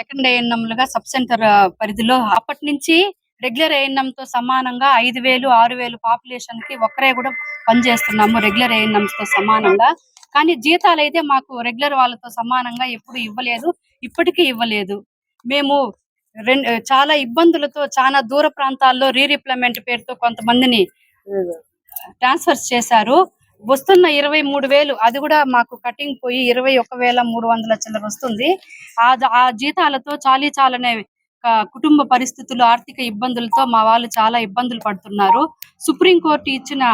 Second ఏఎన్ఎంలుగా sub centre పరిధిలో అప్పటి నుంచి రెగ్యులర్ ఏఎన్ఎం తో సమానంగా ఐదు వేలు ఆరు వేలు పాపులేషన్కి ఒక్కరే కూడా పనిచేస్తున్నాము రెగ్యులర్ ఏఎన్ఎంస్తో సమానంగా. కానీ జీతాలు అయితే మాకు రెగ్యులర్ వాళ్ళతో సమానంగా ఎప్పుడు ఇవ్వలేదు ఇప్పటికీ ఇవ్వలేదు. మేము రెండు చాలా ఇబ్బందులతో చాలా దూర ప్రాంతాల్లో రీరిప్లమెంట్ పేరుతో కొంతమందిని ట్రాన్స్ఫర్స్ చేశారు. వస్తున్న ఇరవై మూడు వేలు అది కూడా మాకు కటింగ్ పోయి ఇరవై ఒక వేల మూడు వందల చిల్లర వస్తుంది. ఆ ఆ జీతాలతో చాలీ చాలనే కుటుంబ పరిస్థితులు ఆర్థిక ఇబ్బందులతో మా వాళ్ళు చాలా ఇబ్బందులు పడుతున్నారు. సుప్రీంకోర్టు ఇచ్చిన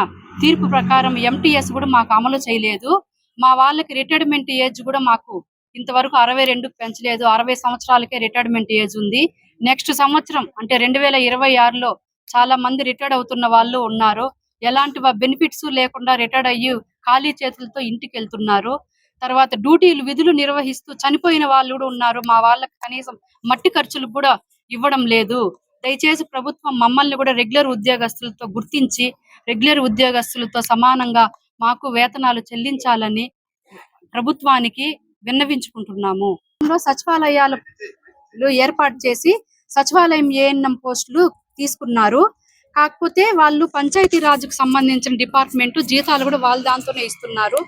తీర్పు ప్రకారం ఎంటీఎస్ కూడా మాకు అమలు చేయలేదు. మా వాళ్ళకి రిటైర్మెంట్ ఏజ్ కూడా మాకు ఇంతవరకు అరవై రెండుకు పెంచలేదు. అరవై సంవత్సరాలకే రిటైర్మెంట్ ఏజ్ ఉంది. నెక్స్ట్ సంవత్సరం అంటే రెండు వేల ఇరవై ఆరులో చాలా మంది రిటైర్డ్ అవుతున్న వాళ్ళు ఉన్నారు. ఎలాంటి బెనిఫిట్స్ లేకుండా రిటైర్డ్ అయ్యి ఖాళీ చేతులతో ఇంటికి వెళ్తున్నారు తర్వాత డ్యూటీలు విధులు నిర్వహిస్తూ చనిపోయిన వాళ్ళు కూడా ఉన్నారు. మా వాళ్ళకి కనీసం మట్టి ఖర్చులు కూడా ఇవ్వడం లేదు. దయచేసి ప్రభుత్వం మమ్మల్ని కూడా రెగ్యులర్ ఉద్యోగస్తులతో గుర్తించి రెగ్యులర్ ఉద్యోగస్తులతో సమానంగా మాకు వేతనాలు చెల్లించాలని ప్రభుత్వానికి విన్నవించుకుంటున్నాము. ఇందులో సచివాలయాలు ఏర్పాటు చేసి సచివాలయం ఏఎన్ఎం పోస్టులు తీసుకున్నారు. కాకపోతే వాళ్ళు పంచాయతీ రాజుకు సంబంధించిన డిపార్ట్మెంట్ జీతాలు కూడా వాళ్ళ దాంతోనే ఇస్తున్నారు.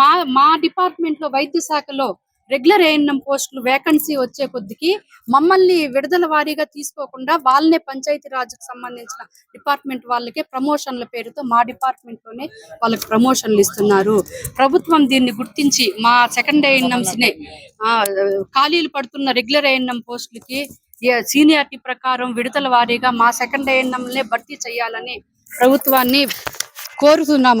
మా మా డిపార్ట్మెంట్లో వైద్య శాఖలో రెగ్యులర్ ఏఎన్ఎం పోస్టులు వేకెన్సీ వచ్చే కొద్దికి మమ్మల్ని విడుదల వారీగా తీసుకోకుండా వాళ్ళనే పంచాయతీ రాజుకు సంబంధించిన డిపార్ట్మెంట్ వాళ్ళకే ప్రమోషన్ల పేరుతో మా డిపార్ట్మెంట్లోనే వాళ్ళకి ప్రమోషన్లు ఇస్తున్నారు. ప్రభుత్వం దీన్ని గుర్తించి మా సెకండ్ ఏఎన్ఎంస్నే ఆ, ఖాళీలు పడుతున్న రెగ్యులర్ ఏఎన్ఎం పోస్టులకి సీనియారిటీ ప్రకారం విడతల వారీగా మా సెకండ్ ఏఎన్ఎంలే భర్తీ చేయాలని ప్రభుత్వాన్ని కోరుతున్నాం.